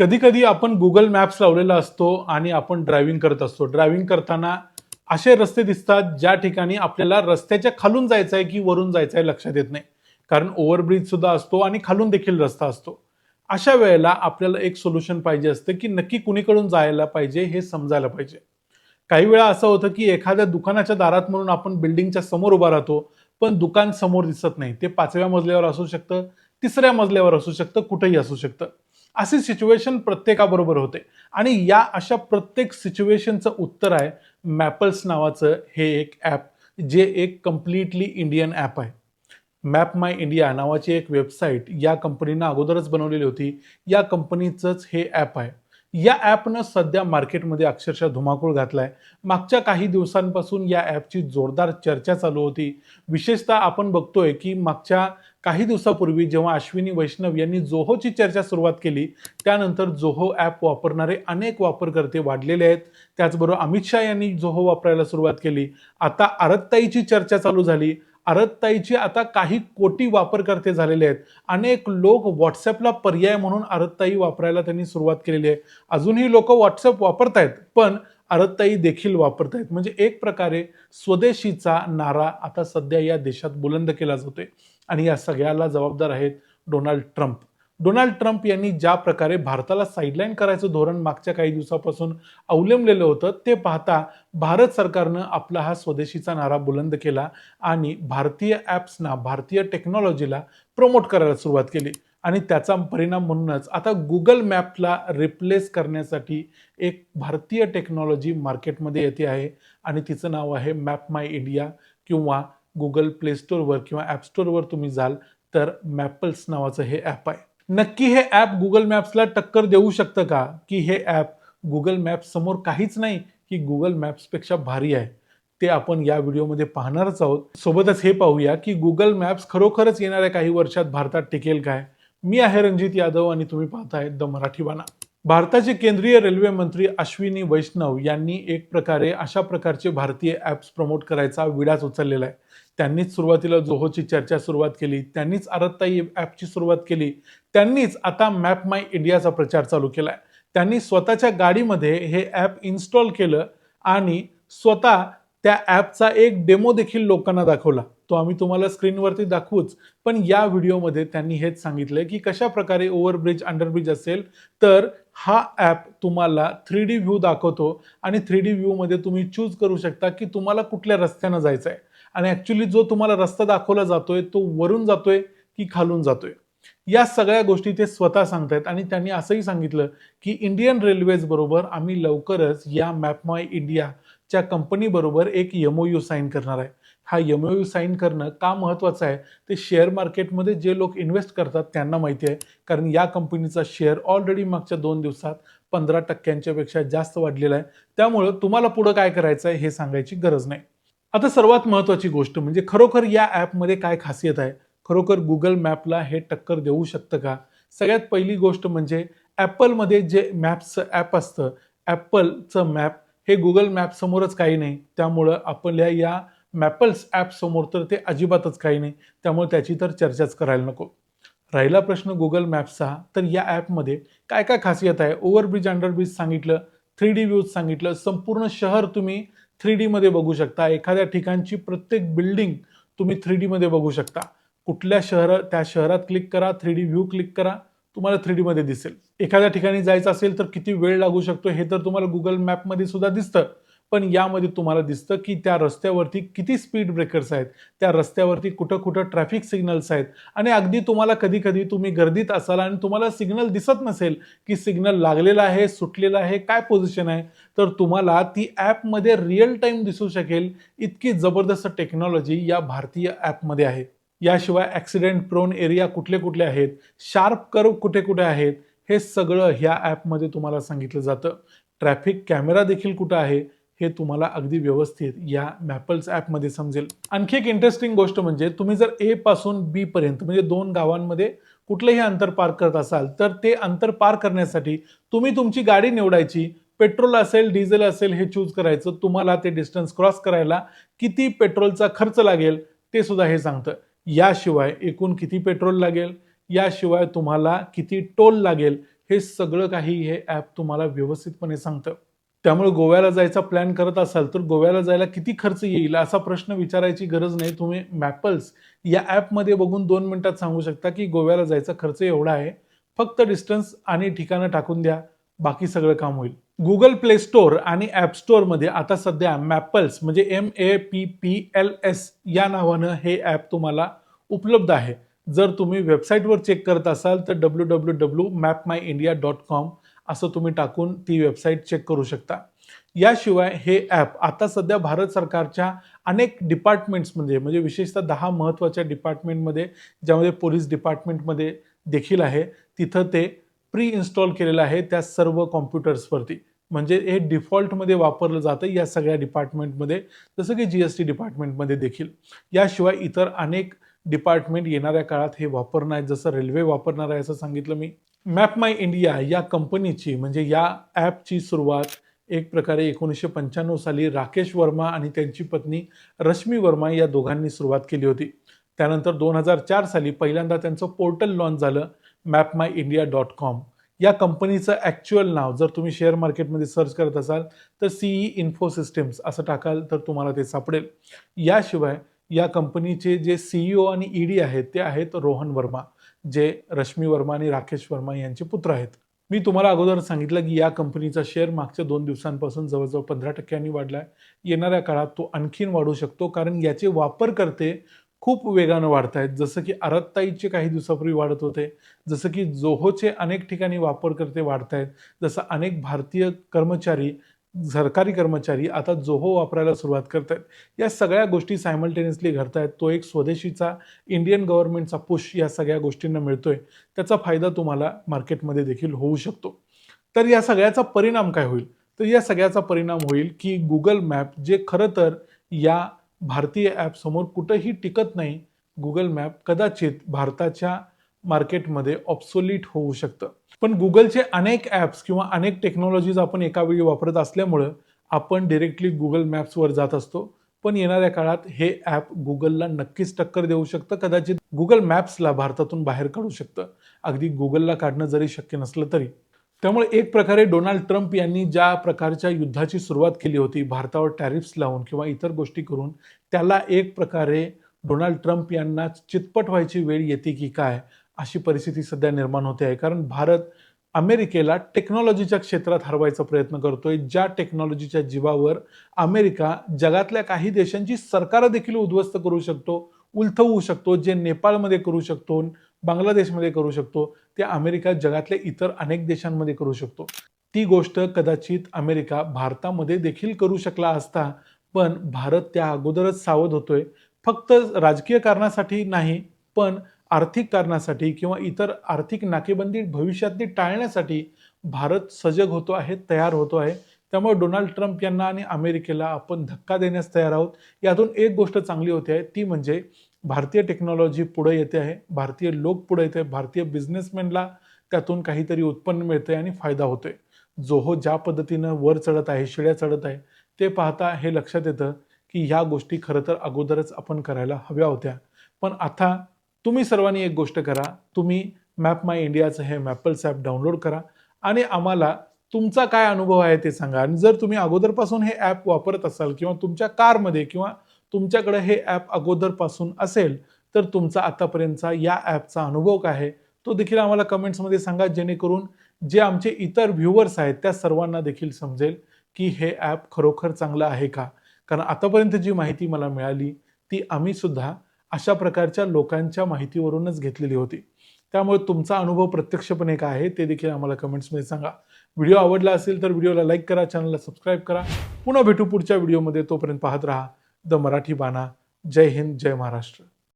कधी कधी आपण गुगल मॅप्स लावलेला असतो आणि आपण ड्रायव्हिंग करत असतो. ड्रायव्हिंग करताना असे रस्ते दिसतात ज्या ठिकाणी आपल्याला रस्त्याच्या खालून जायचं आहे की वरून जायचं आहे लक्षात येत नाही. कारण ओव्हरब्रिज सुद्धा असतो आणि खालून देखील रस्ता असतो. अशा वेळेला आपल्याला एक सोल्युशन पाहिजे असतं की नक्की कुणीकडून जायला पाहिजे हे समजायला पाहिजे. काही वेळा असं होतं की एखाद्या दुकानाच्या दारात म्हणून आपण बिल्डिंगच्या समोर उभा राहतो पण दुकान समोर दिसत नाही. ते पाचव्या मजल्यावर असू शकतं तिसऱ्या मजल्यावर असू शकतं कुठेही असू शकतं. अशी सिच्युएशन प्रत्येकाबरोबर होते. आणि या अशा प्रत्येक सिच्युएशनचं उत्तर आहे मॅपल्स नावाचं हे एक ॲप जे एक कम्प्लिटली इंडियन ॲप आहे. मॅप माय इंडिया नावाची एक वेबसाईट या कंपनीनं अगोदरच बनवलेली होती. या कंपनीचंच हे ॲप आहे. या ॲपनं सध्या मार्केटमध्ये अक्षरशः धुमाकूळ घातला आहे मागच्या काही दिवसांपासून या ॲपची जोरदार चर्चा चालू होती. विशेषतः आपण बघतोय की मागच्या काही दिवसापूर्वी जेव्हा अश्विनी वैष्णव यांनी जोहोची चर्चा सुरुवात केली त्यानंतर जोहो ॲप वापरणारे अनेक वापरकर्ते वाढलेले आहेत. त्याचबरोबर अमित शहा यांनी जोहो वापरायला सुरुवात केली. आता आरतताईची चर्चा चालू झाली. आरतताईची आता काही कोटी वापरकर्ते झालेले आहेत. अनेक लोक व्हॉट्सअपला पर्याय म्हणून आरतताई वापरायला त्यांनी सुरुवात केलेली आहे. अजूनही लोक व्हॉट्सअप वापरतायत पण आरतताई देखील वापरतायत. म्हणजे एक प्रकारे स्वदेशीचा नारा आता सध्या या देशात बुलंद केला जातोय. आणि या सगळ्याला जबाबदार आहेत डोनाल्ड ट्रम्प. डोनाल्ड ट्रम्प यांनी ज्या प्रकारे भारताला साईडलाईन करायचं धोरण मागच्या काही दिवसापासून अवलंबलेलं होतं ते पाहता भारत सरकारनं आपला हा स्वदेशीचा नारा बुलंद केला आणि भारतीय ॲप्सना भारतीय टेक्नॉलॉजीला प्रमोट करायला सुरुवात केली. आणि त्याचा परिणाम म्हणूनच आता गुगल मॅपला रिप्लेस करण्यासाठी एक भारतीय टेक्नॉलॉजी मार्केटमध्ये येते आहे आणि तिचं नाव आहे मॅप माय इंडिया किंवा गुगल प्ले स्टोरवर किंवा ॲप स्टोरवर तुम्ही जाल तर मॅपल्स नावाचं हे ॲप आहे. नक्की हे ॲप गुगल मॅप्सला टक्कर देऊ शकतं का? की हे ॲप गुगल मॅप्स समोर काहीच नाही की गुगल मॅप्सपेक्षा भारी आहे? ते आपण या व्हिडिओमध्ये पाहणारच आहोत. सोबतच हे पाहूया की गुगल मॅप्स खरोखरच येणाऱ्या काही वर्षात भारतात टिकेल काय? मी आहे रणजित यादव आणि तुम्ही पाहताय द मराठी बाणा भारताचे केंद्रीय रेल्वे मंत्री अश्विनी वैष्णव यांनी एक प्रकारे अशा प्रकारचे भारतीय ॲप्स प्रमोट करायचा विडाच उचललेला आहे. त्यांनीच सुरुवातीला जोहोची चर्चा सुरुवात केली त्यांनीच आरत्ताई ॲपची सुरुवात केली त्यांनीच आता मॅप माय इंडियाचा प्रचार चालू केला आहे त्यांनी स्वतःच्या गाडीमध्ये हे ॲप इन्स्टॉल केलं आणि स्वतः त्या ॲपचा एक डेमो देखील लोकांना दाखवला. तो आम्ही तुम्हाला स्क्रीनवरती दाखवूच पण या व्हिडिओमध्ये त्यांनी हेच सांगितलं की कशा प्रकारे ओव्हरब्रिज अंडरब्रिज असेल तर हा ॲप तुम्हाला थ्री डी व्ह्यू दाखवतो आणि थ्री डी व्ह्यूमध्ये तुम्ही चूज करू शकता की तुम्हाला कुठल्या रस्त्यानं जायचं आहे आणि ॲक्च्युली जो तुम्हाला रस्ता दाखवला जातोय तो वरून जातोय की खालून जातोय. या सगळ्या गोष्टी ते स्वतः सांगतायत आणि त्यांनी असंही सांगितलं की इंडियन रेल्वेज बरोबर आम्ही लवकरच या मॅप माय इंडियाच्या कंपनीबरोबर एक यू साईन करणार आहे. हा यू साईन करणं का महत्त्वाचं आहे? ते शेअर मार्केटमध्ये जे लोक इन्व्हेस्ट करतात त्यांना माहिती आहे. कारण या कंपनीचा शेअर ऑलरेडी मागच्या दोन दिवसात पंधरा टक्क्यांच्यापेक्षा जास्त वाढलेला आहे. त्यामुळं तुम्हाला पुढं काय करायचं आहे हे सांगायची गरज नाही. आता सर्वात महत्त्वाची गोष्ट म्हणजे खरोखर या ॲपमध्ये काय खासियत आहे? खरोखर गुगल मॅपला हे टक्कर देऊ शकतं का? सगळ्यात पहिली गोष्ट म्हणजे ॲपलमध्ये जे मॅप्सचं ॲप असतं ॲपलचं मॅप हे गुगल मॅपसमोरच काही नाही. त्यामुळं आपल्या या मॅपल्स ॲप समोर तर ते अजिबातच काही नाही. त्यामुळे त्याची तर चर्चाच करायला नको. राहिला प्रश्न गुगल मॅप्सचा तर या ॲपमध्ये काय काय खासियत आहे? ओव्हरब्रिज अंडरब्रिज सांगितलं. थ्री डी व्ह्यूज सांगितलं. संपूर्ण शहर तुम्ही थ्री डीमध्ये बघू शकता. एखाद्या ठिकाणची प्रत्येक बिल्डिंग तुम्ही थ्री डीमध्ये बघू शकता. कुठल्या शहर त्या शहरात क्लिक करा. थ्री डी व्ह्यू क्लिक करा. तुम्हाला थ्री डीमध्ये दिसेल. एखाद्या ठिकाणी जायचं असेल तर किती वेळ लागू शकतो हे तर तुम्हाला गुगल मॅपमध्ये सुद्धा दिसतं. पण यामध्ये तुम्हाला दिसतं की त्या रस्त्यावरती किती स्पीड ब्रेकर्स आहेत त्या रस्त्यावरती कुठं कुठं ट्रॅफिक सिग्नल्स आहेत. आणि अगदी तुम्हाला कधी कधी तुम्ही गर्दीत असाल आणि तुम्हाला सिग्नल दिसत नसेल की सिग्नल लागलेला आहे सुटलेला आहे काय पोझिशन आहे तर तुम्हाला ती ॲपमध्ये रिअल टाईम दिसू शकेल इतकी जबरदस्त टेक्नॉलॉजी या भारतीय ॲपमध्ये आहे. याशिवाय ॲक्सिडेंट प्रोन एरिया कुठले कुठले आहेत शार्प कर्व कुठे कुठे आहेत हे सगळं ह्या ॲपमध्ये तुम्हाला सांगितलं जातं. ट्रॅफिक कॅमेरा देखील कुठं आहे हे तुम्हाला अगदी व्यवस्थित या मॅपल्स ॲपमध्ये समजेल. आणखी एक इंटरेस्टिंग गोष्ट म्हणजे तुम्ही जर ए पासून बी पर्यंत म्हणजे दोन गावांमध्ये कुठलंही अंतर पार करत असाल तर ते अंतर पार करण्यासाठी तुम्ही तुमची गाडी निवडायची. पेट्रोल असेल डिझेल असेल हे चूज करायचं. तुम्हाला ते डिस्टन्स क्रॉस करायला किती पेट्रोलचा खर्च लागेल ते सुद्धा हे सांगतं. याशिवाय एकूण किती पेट्रोल लागेल? याशिवाय तुम्हाला किती टोल लागेल? हे सगळं काही हे ॲप तुम्हाला व्यवस्थितपणे सांगतं. त्यामुळे गोव्याला जायचा प्लॅन करत असाल तर गोव्याला जायला किती खर्च येईल असा प्रश्न विचारायची गरज नाही. तुम्ही मॅपल्स या ॲपमध्ये बघून दोन मिनिटात सांगू शकता की गोव्याला जायचा खर्च एवढा आहे. फक्त डिस्टन्स आणि ठिकाणं टाकून द्या. बाकी सगळं काम होईल. गुगल प्ले स्टोअर आणि ॲप स्टोअरमध्ये आता सध्या मॅपल्स म्हणजे M A P P L S या नावानं हे ॲप तुम्हाला उपलब्ध आहे. जर तुम्ही वेबसाईटवर चेक करत असाल तर W W W map my India dot com असं तुम्ही टाकून ती वेबसाईट चेक करू शकता. याशिवाय हे ॲप आता सध्या भारत सरकारच्या अनेक डिपार्टमेंट्समध्ये म्हणजे विशेषतः दहा महत्त्वाच्या डिपार्टमेंटमध्ये ज्यामध्ये पोलीस डिपार्टमेंटमध्ये देखील आहे तिथं ते प्री इन्स्टॉल केलेलं आहे त्या सर्व कॉम्प्युटर्सवरती म्हणजे हे डिफॉल्टमध्ये वापरलं जातं या सगळ्या डिपार्टमेंटमध्ये जसं की जी एस टी डिपार्टमेंटमध्ये देखील. याशिवाय इतर अनेक डिपार्टमेंट येणाऱ्या काळात हे वापरणार आहेत जसं रेल्वे वापरणार आहे असं सांगितलं मी. मॅप माय इंडिया या कंपनीची म्हणजे या ॲपची सुरुवात एक प्रकारे एकोणीसशे पंच्याण्णव साली राकेश वर्मा आणि त्यांची पत्नी रश्मी वर्मा या दोघांनी सुरुवात केली होती. त्यानंतर दोन हजार चार साली पहिल्यांदा त्यांचं पोर्टल लॉन्च झालं map my India dot com या कंपनीचं ॲक्च्युअल नाव जर तुम्ही शेअर मार्केटमध्ये सर्च करत असाल तर सीई इन्फो सिस्टम्स असं टाकाल तर तुम्हाला ते सापडेल. याशिवाय या कंपनीचे जे सीईओ आणि ईडी आहेत ते आहेत रोहन वर्मा. जे रश्मी वर्मा आणि राकेश वर्मा यांचे पुत्र आहेत. मी तुम्हाला अगोदर सांगितलं की या कंपनीचा शेअर मागच्या दोन दिवसांपासून जवळजवळ पंधरा टक्क्यांनी वाढला आहे येणाऱ्या काळात तो आणखीन वाढू शकतो कारण याचे वापरकर्ते खूप वेगानं वाढत आहेत. जसं की अरत्ताईचे काही दिवसापूर्वी वाढत होते जसं की जोहोचे अनेक ठिकाणी वापरकर्ते वाढत आहेत जसं अनेक भारतीय कर्मचारी सरकारी कर्मचारी आता जोहो वापरायला सुरुवात करत आहेत या सगळ्या गोष्टी सायमल्टेनियसली घडत आहेत तो एक स्वदेशीचा इंडियन गव्हर्नमेंटचा पुश या सगळ्या गोष्टींना मिळतोय. त्याचा फायदा तुम्हाला मार्केटमध्ये देखील होऊ शकतो. तर या सगळ्याचा परिणाम काय होईल? तर या सगळ्याचा परिणाम होईल की गुगल मॅप जे खरं तर या भारतीय ॲपसमोर कुठंही टिकत नाही गुगल मॅप कदाचित भारताच्या मार्केटमध्ये ऑब्सोलीट होऊ शकतं. पण गुगलचे अनेक ॲप्स किंवा अनेक टेक्नॉलॉजीज आपण एका वेळी वापरत असल्यामुळं आपण डिरेक्टली गुगल मॅप्सवर जात असतो. पण येणाऱ्या काळात हे ॲप गुगलला नक्कीच टक्कर देऊ शकतं. कदाचित गुगल मॅप्सला भारतातून बाहेर काढू शकतं. अगदी गुगलला काढणं जरी शक्य नसलं तरी. त्यामुळे एक प्रकारे डोनाल्ड ट्रम्प यांनी ज्या प्रकारच्या युद्धाची सुरुवात केली होती भारतावर टॅरिफ्स लावून किंवा इतर गोष्टी करून त्याला एक प्रकारे डोनाल्ड ट्रम्प यांना चितपट व्हायची वेळ येते की काय? अशी परिस्थिती सध्या निर्माण होते आहे. कारण भारत अमेरिकेला टेक्नॉलॉजीच्या क्षेत्रात हरवायचा प्रयत्न करतोय. ज्या टेक्नॉलॉजीच्या जीवावर अमेरिका जगातल्या काही देशांची सरकारं देखील उद्ध्वस्त करू शकतो उलथवू शकतो जे नेपाळमध्ये करू शकतो बांगलादेशमध्ये करू शकतो ते अमेरिका जगातल्या इतर अनेक देशांमध्ये करू शकतो. ती गोष्ट कदाचित अमेरिका भारतामध्ये देखील करू शकला असता पण भारत त्या अगोदरच सावध होतोय. फक्त राजकीय कारणासाठी नाही पण आर्थिक कारणासाठी किंवा इतर आर्थिक नाकेबंदी भविष्यातली टाळण्यासाठी भारत सजग होतो आहे तयार होतो आहे. त्यामुळे डोनाल्ड ट्रम्प यांना आणि अमेरिकेला आपण धक्का देण्यास तयार आहोत. यातून एक गोष्ट चांगली होते आहे ती म्हणजे भारतीय टेक्नॉलॉजी पुढे येते आहे भारतीय लोक पुढे येते भारतीय बिझनेसमॅनला त्यातून काहीतरी उत्पन्न मिळतंय आणि फायदा होतोय. जोहो ज्या पद्धतीनं वर चढत आहे शिड्या चढत आहे ते पाहता हे लक्षात येतं की ह्या गोष्टी खरं तर अगोदरच आपण करायला हव्या होत्या. पण आता तुम्ही सर्वांनी एक गोष्ट करा. तुम्ही मॅप माय इंडियाचं हे मॅपल्स ॲप डाउनलोड करा आणि आम्हाला तुमचा काय अनुभव आहे ते सांगा. आणि जर तुम्ही अगोदरपासून हे ॲप वापरत असाल किंवा तुमच्या कारमध्ये किंवा तुमच्याकडे हे ॲप अगोदरपासून असेल तर तुमचा आतापर्यंतचा या ॲपचा अनुभव काय आहे तो देखील आम्हाला कमेंट्समध्ये सांगा जेणेकरून जे आमचे इतर व्ह्युअर्स आहेत त्या सर्वांना देखील समजेल की हे ॲप खरोखर चांगलं आहे का? कारण आतापर्यंत जी माहिती मला मिळाली ती आम्हीसुद्धा अशा प्रकारच्या लोकांच्या माहितीवरूनच घेतलेली होती. त्यामुळे तुमचा अनुभव प्रत्यक्षपणे काय आहे ते देखील आम्हाला कमेंट्समध्ये सांगा. व्हिडिओ आवडला असेल तर व्हिडिओला लाईक करा चॅनलला सबस्क्राईब करा. पुन्हा भेटू पुढच्या व्हिडिओमध्ये. तोपर्यंत पाहत राहा. द मराठी बाणा. जय हिंद जय महाराष्ट्र.